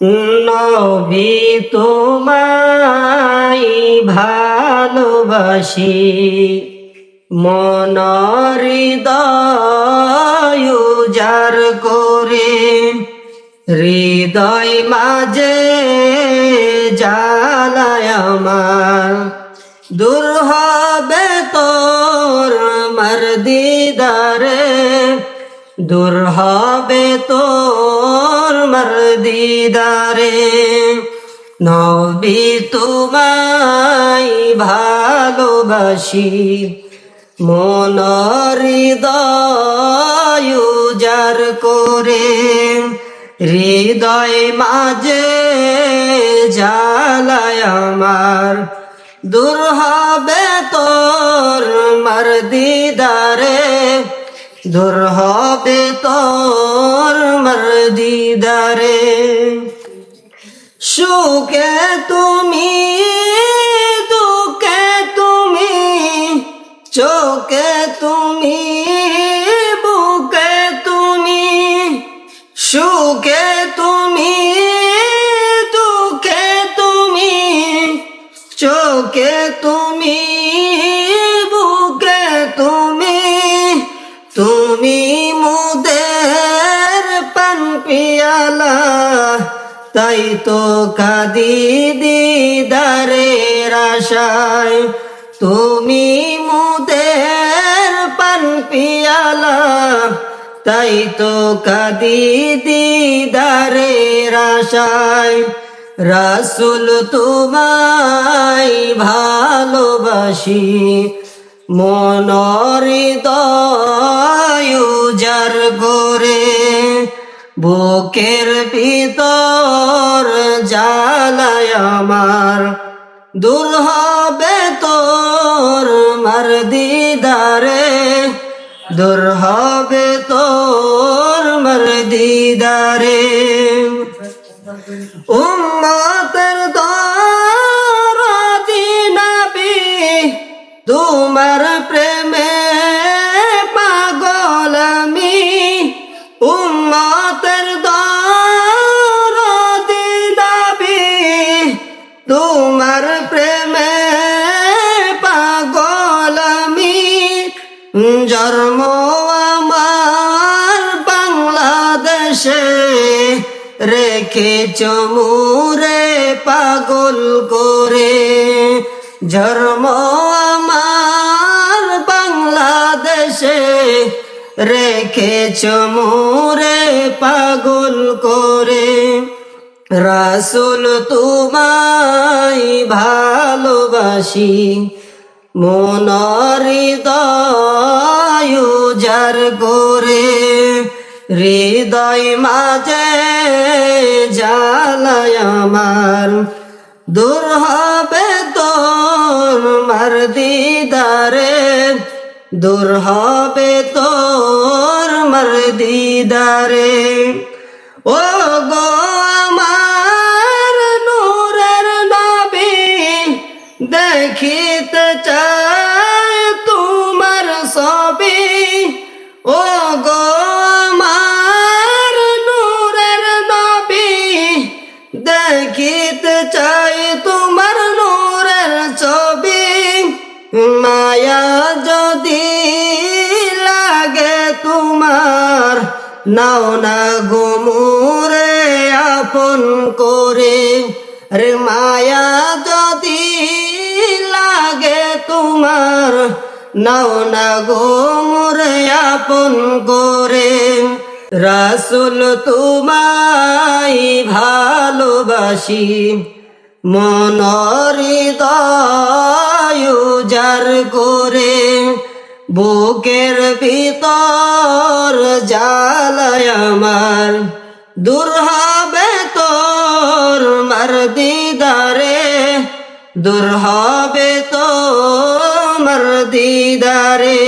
নবী তোমায় ভালোবাসি। মনহৃদয় উজার করে হৃদয় মাঝে জ্বালায় আমার। দূর হবে তোর মার দিদারে দূর হবে তোর মার দিদারে নবী তোমায় ভালোবাসি মনহৃদয় উজার করে, হৃদয় মাঝে জালায় আমার। দূর হবে তোর মার দিদারে দূর হবে তোর মার দিদারে সুখে তুমি, দুঃখে তুমি, চোখে তুমি, বুকে তুমি, সুখে তুমি, দুঃখে তুমি, চোখে তুমি তাই তো কাদি দিদারের আশায় তুমি মুদের পান পিয়ালা, তাই তো কাদি দিদারের আশায় রাসুল তোমায় ভালোবাসি মনহৃদয় উজার করে। বুকের ভিতর জ্বালায় আমার। দূর হবে তোর মার দিদারে দূর হবে তোর মার দিদারে উম্মতের দরদি নবী, তোমার জন্ম আমার বাংলাদেশে রেখে চমুরে পাগল করে। জন্ম আমার বাংলাদেশে রেখে চমুরে পাগল করে। রাসুল তোমায় ভালোবাসি। মনহৃদয় উজার করে, হৃদয় মাঝে আমার। দূর হবে তোর মার দিদারে, দূর হবে তোর মার দিদারে। ও গো দেখিতে চাই তোমার নূরের ছবি। মায়া যদি লাগে তোমার, নাও না গোমুরে আপন করে। রে মায়া যদি লাগে তোমার, নাও না গোমুরে আপন করে। রাসুল তোমায় ভালোবাসি। মনহৃদয় উজার করে বুকের ভিতর জ্বালায় আমার। দূর হবে তোর মার দিদারে। দূর হবে তোর মার দিদারে।